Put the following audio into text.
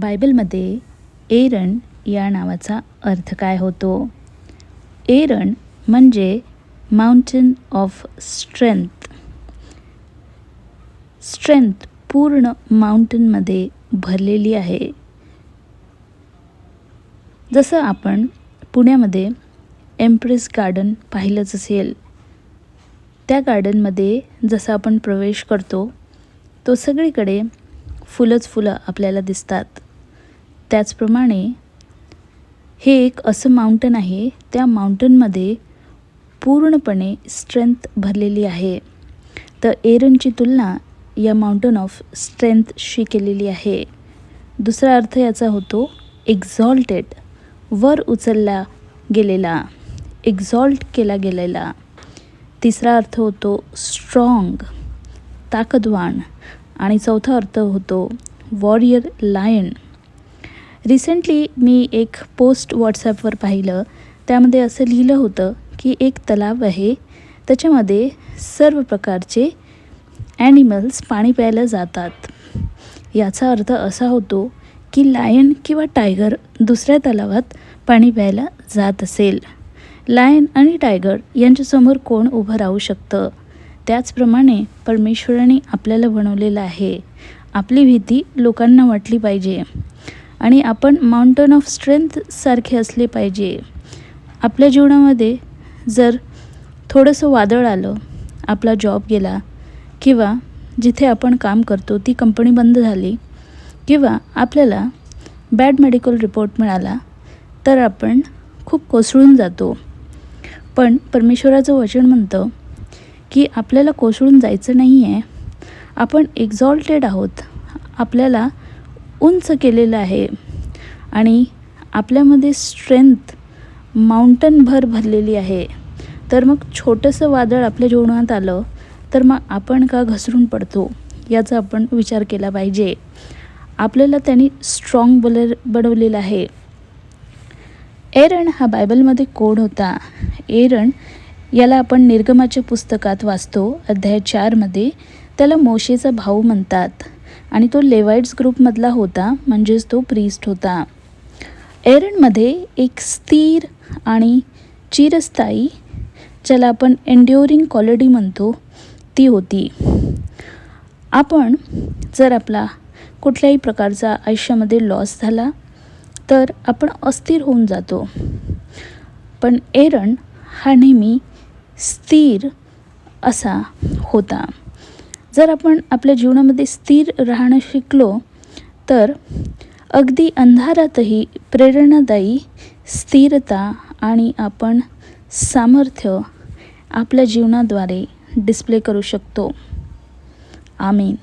बायबलमध्ये एरण या नावाचा अर्थ काय होतो? एरण म्हणजे माउंटन ऑफ स्ट्रेंथ स्ट्रेंथ पूर्ण माउंटनमध्ये भरलेली आहे. जसं आपण पुण्यामध्ये एम्प्रेस गार्डन पाहिलंच असेल त्या गार्डनमध्ये जसं आपण प्रवेश करतो तो सगळीकडे फुलंच फुलं आपल्याला दिसतात. त्याचप्रमाणे हे एक असं माउंटन आहे त्या माउंटनमध्ये पूर्णपणे स्ट्रेंथ भरलेली आहे. तर एरनची तुलना या माउंटन ऑफ स्ट्रेंथशी केलेली आहे. दुसरा अर्थ याचा होतो एक्झॉल्टेड वर उचलला गेलेला एक्झॉल्ट केला गेलेला. तिसरा अर्थ होतो स्ट्रॉंग ताकदवान. आणि चौथा अर्थ होतो वॉरियर लायन रिसेंटली मी एक पोस्ट व्हॉट्सॲपवर पाहिलं. त्यामध्ये असं लिहिलं होतं की एक तलाव आहे. त्याच्यामध्ये सर्व प्रकारचे ॲनिमल्स पाणी प्यायला जातात. याचा अर्थ असा होतो की लायन किंवा टायगर दुसऱ्या तलावात पाणी प्यायला जात असेल. लायन आणि टायगर यांच्यासमोर कोण उभं राहू शकतं? त्याचप्रमाणे परमेश्वराने आपल्याला बनवलेलं आहे. आपली भीती लोकांना वाटली पाहिजे. आणि आपण माउंटन ऑफ स्ट्रेंथसारखे असले पाहिजे. आपल्या जीवनामध्ये जर थोडंसं वादळ आलं आपला जॉब गेला किंवा जिथे आपण काम करतो ती कंपनी बंद झाली किंवा आपल्याला बॅड मेडिकल रिपोर्ट मिळाला तर आपण खूप कोसळून जातो. पण परमेश्वराचं वचन म्हणतं की आपल्याला कोसळून जायचं नाही आहे आपण एक्झॉल्टेड आहोत. आपल्याला उंच केलेलं आहे. आणि आपल्यामध्ये स्ट्रेंथ माउंटनभर भरलेली आहे. तर मग छोटंसं वादळ आपल्या जीवनात आलं तर मग आपण का घसरून पडतो? याचा आपण विचार केला पाहिजे. आपल्याला त्यांनी स्ट्रॉंग बल बनवलेलं आहे. एरण हा बायबलमध्ये कोड होता? एरण याला आपण निर्गमाच्या पुस्तकात वाचतो अध्याय चारमध्ये. त्याला मोशेचा भाऊ म्हणतात. आणि तो लेवाईट्स ग्रुपमधला होता म्हणजेच तो प्रीस्ट होता. एरणमध्ये एक स्थिर आणि चिरस्थायी ज्याला आपण एन्ड्युरिंग क्वालिटी म्हणतो ती होती. आपण जर आपला कुठल्याही प्रकारचा आयुष्यामध्ये लॉस झाला तर आपण अस्थिर होऊन जातो. पण एरण हा नेहमी स्थिर असा होता. जर आपण आपल्या जीवनामध्ये स्थिर राहणं शिकलो तर अगदी अंधारातही प्रेरणादायी स्थिरता आणि आपण सामर्थ्य आपल्या जीवनाद्वारे डिस्प्ले करू शकतो. आमीन.